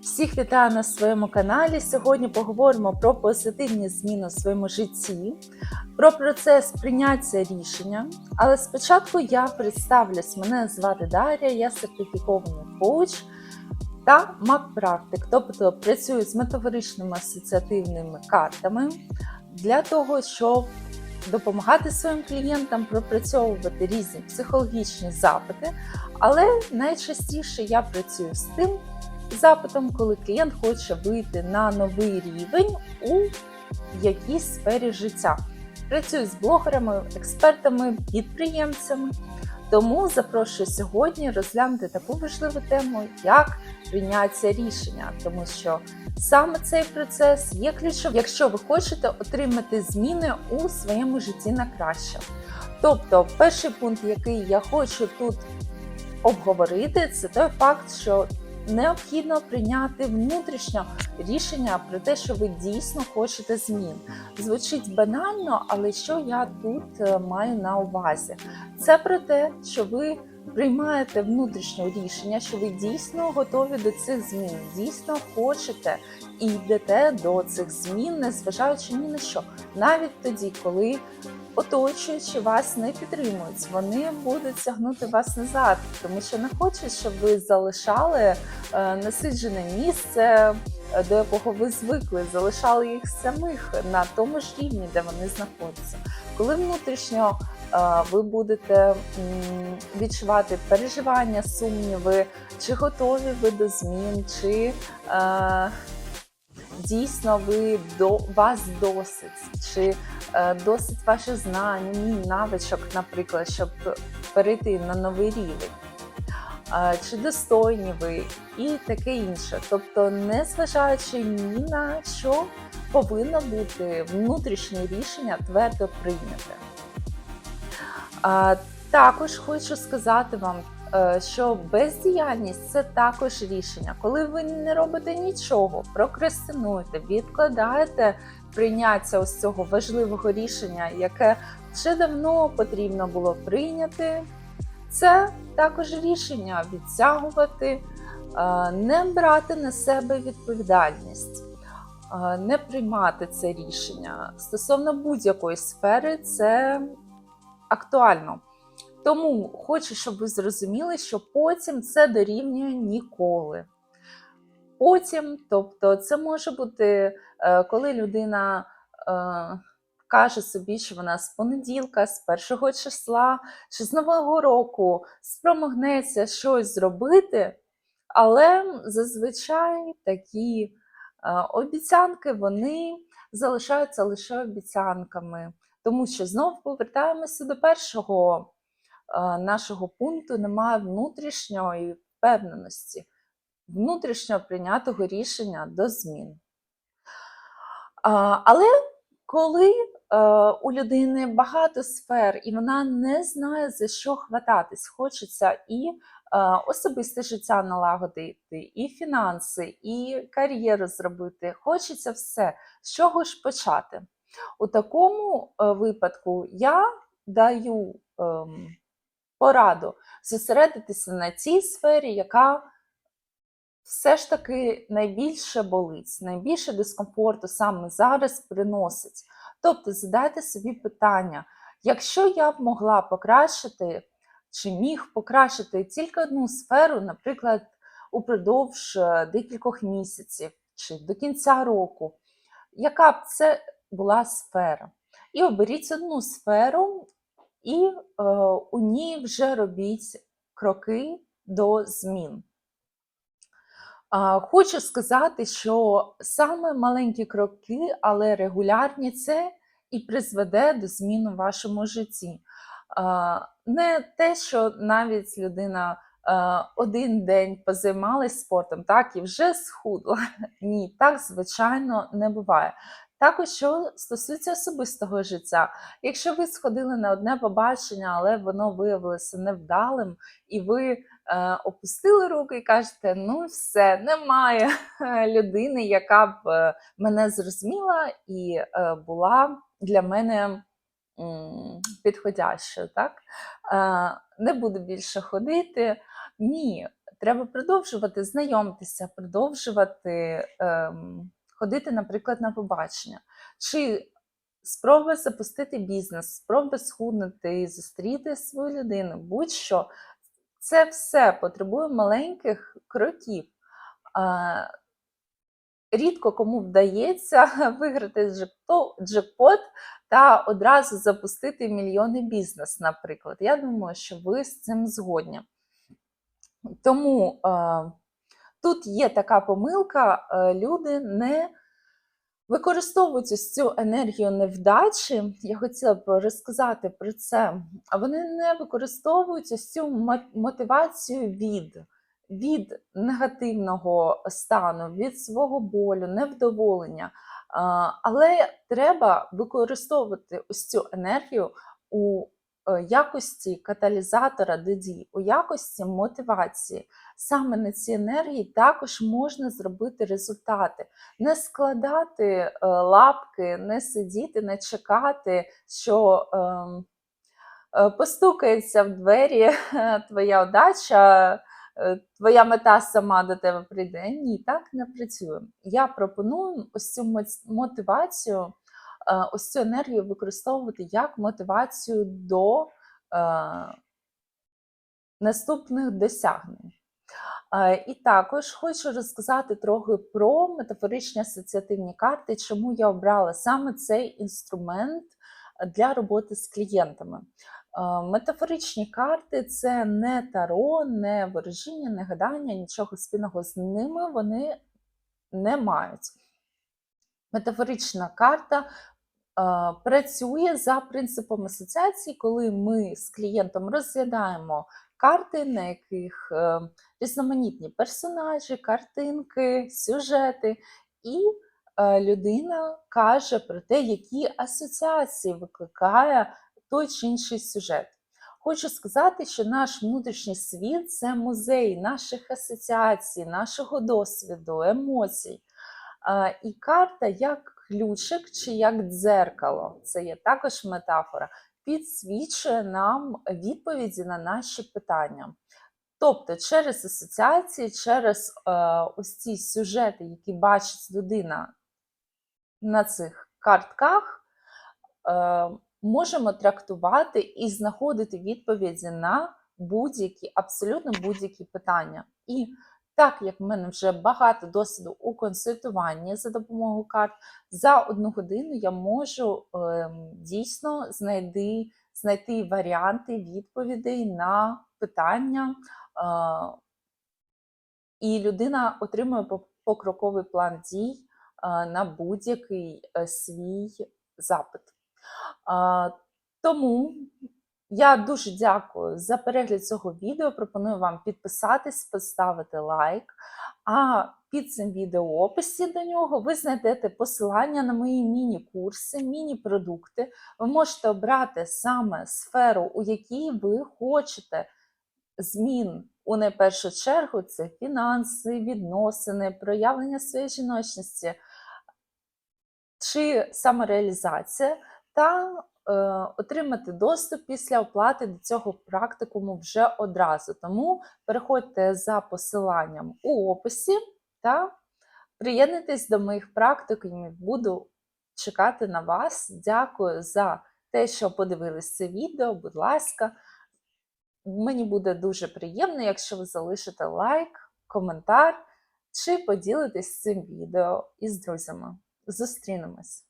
Всіх вітаю на своєму каналі. Сьогодні поговоримо про позитивні зміни у своєму житті, про процес прийняття рішення. Але спочатку я представлюсь. Мене звати Дар'я, я сертифікований коуч та маг-практик, тобто працюю з метафоричними асоціативними картами для того, щоб допомагати своїм клієнтам пропрацьовувати різні психологічні запити. Але найчастіше я працюю з тим запитом, коли клієнт хоче вийти на новий рівень у якійсь сфері життя. Працюю з блогерами, експертами, підприємцями. Тому запрошую сьогодні розглянути таку важливу тему, як прийняття рішення, тому що саме цей процес є ключовим, якщо ви хочете отримати зміни у своєму житті на краще. Тобто, перший пункт, який я хочу тут обговорити, це той факт, що необхідно прийняти внутрішнє рішення про те, що ви дійсно хочете змін. Звучить банально, але що я тут е, маю на увазі? Це про те, що ви приймаєте внутрішнє рішення, що ви дійсно готові до цих змін, дійсно хочете і йдете до цих змін, незважаючи ні на що, навіть тоді, коли оточуючи вас не підтримують, вони будуть тягнути вас назад, тому що не хочуть, щоб ви залишали е, насиджене місце, е, до якого ви звикли, залишали їх самих на тому ж рівні, де вони знаходяться. Коли внутрішньо е, ви будете відчувати переживання, сумніви, чи готові ви до змін, чи дійсно ви до вас досить, чи досить ваших знань, умінь, навичок, наприклад, щоб перейти на новий рівень. Е, Чи достойні ви і таке інше. Тобто, незважаючи ні на що, повинно бути внутрішнє рішення твердо прийняте. Також хочу сказати вам, е, що бездіяльність це також рішення. Коли ви не робите нічого, прокрастинуєте, відкладаєте прийняття ось цього важливого рішення, яке вже давно потрібно було прийняти, це також рішення відтягувати, е, не брати на себе відповідальність. е, Не приймати це рішення стосовно будь-якої сфери, це актуально. Тому хочу, щоб ви зрозуміли, що потім це дорівнює ніколи. Потім, тобто, це може бути, е, коли людина е, каже собі, що вона з понеділка, з першого числа чи з нового року спромогнеться щось зробити, але зазвичай такі е, обіцянки вони залишаються лише обіцянками. Тому що знову повертаємося до першого нашого пункту: немає внутрішньої впевненості, внутрішньо прийнятого рішення до змін. Але коли е, у людини багато сфер, і вона не знає, за що хвататись, хочеться і е, особисте життя налагодити, і фінанси, і кар'єру зробити, хочеться все. З чого ж почати? У такому е, випадку я даю ем, пораду зосередитися на цій сфері, яка все ж таки найбільше болить, найбільше дискомфорту саме зараз приносить. Тобто задайте собі питання, якщо я б могла покращити чи міг покращити тільки одну сферу, наприклад, упродовж е, декількох місяців чи до кінця року, яка б це була сфера? І оберіть одну сферу, і е, у ній вже робіть кроки до змін. Хочу сказати, що саме маленькі кроки, але регулярні, це і призведе до змін у вашому житті. Не те, що навіть людина один день позаймалась спортом, так і вже схудла. Ні, так звичайно не буває. Також, що стосується особистого життя, якщо ви сходили на одне побачення, але воно виявилося невдалим, і ви опустили руки і кажете: ну все, немає людини, яка б е, мене зрозуміла і е, була для мене підходящою. Так? Е, не буду більше ходити. Ні, треба продовжувати знайомитися, продовжувати ем, ходити, наприклад, на побачення. Чи спроба запустити бізнес, спроба схуднути, зустріти свою людину, будь-що. Це все потребує маленьких кроків. Рідко кому вдається виграти джекпот та одразу запустити мільйонний бізнес, наприклад. Я думаю, що ви з цим згодні. Тому тут є така помилка, люди не використовують цю енергію невдачі. Я хотіла б розказати про це. А вони не використовують ось цю мо- мотивацію від, від негативного стану, від свого болю, невдоволення. Але треба використовувати ось цю енергію у якості каталізатора до у якості мотивації. Саме на цій енергії також можна зробити результати. Не складати е, лапки, не сидіти, не чекати, що ем, е, постукається в двері твоя удача, е, твоя мета сама до тебе прийде. Ні, так не працює. Я пропоную ось цю мотивацію, е, ось цю енергію використовувати як мотивацію до е, наступних досягнень. Е, І також хочу розказати трохи про метафоричні асоціативні карти, чому я обрала саме цей інструмент для роботи з клієнтами. Е, Метафоричні карти це не таро, не ворожіння, не гадання, нічого спільного з ними вони не мають. Метафорична карта е, працює за принципом асоціації, коли ми з клієнтом розглядаємо карти, на яких е, різноманітні персонажі, картинки, сюжети, і е, людина каже про те, які асоціації викликає той чи інший сюжет. Хочу сказати, що наш внутрішній світ це музей наших асоціацій, нашого досвіду, емоцій. Е, І карта як ключик чи як дзеркало, це є також метафора, підсвічує нам відповіді на наші питання. Тобто через асоціації, через е, ось ці сюжети, які бачить людина на цих картках, е, можемо трактувати і знаходити відповіді на будь-які, абсолютно будь-які питання. І так як в мене вже багато досвіду у консультуванні за допомогою карт, за одну годину я можу ем, дійсно знайти, знайти варіанти відповідей на питання, е, і людина отримує покроковий план дій е, на будь-який е, свій запит. А, Тому я дуже дякую за перегляд цього відео. Пропоную вам підписатись, поставити лайк. А під цим відео описі до нього ви знайдете посилання на мої міні-курси, міні-продукти. Ви можете обрати саме сферу, у якій ви хочете змін. У найпершу чергу це фінанси, відносини, проявлення своєї жіночності чи самореалізація, та отримати доступ після оплати до цього практикуму вже одразу. Тому переходьте за посиланням у описі та приєднуйтесь до моїх практикумів. Буду чекати на вас. Дякую за те, що подивились це відео. Будь ласка, мені буде дуже приємно, якщо ви залишите лайк, коментар чи поділитесь цим відео із друзями. Зустрінемось!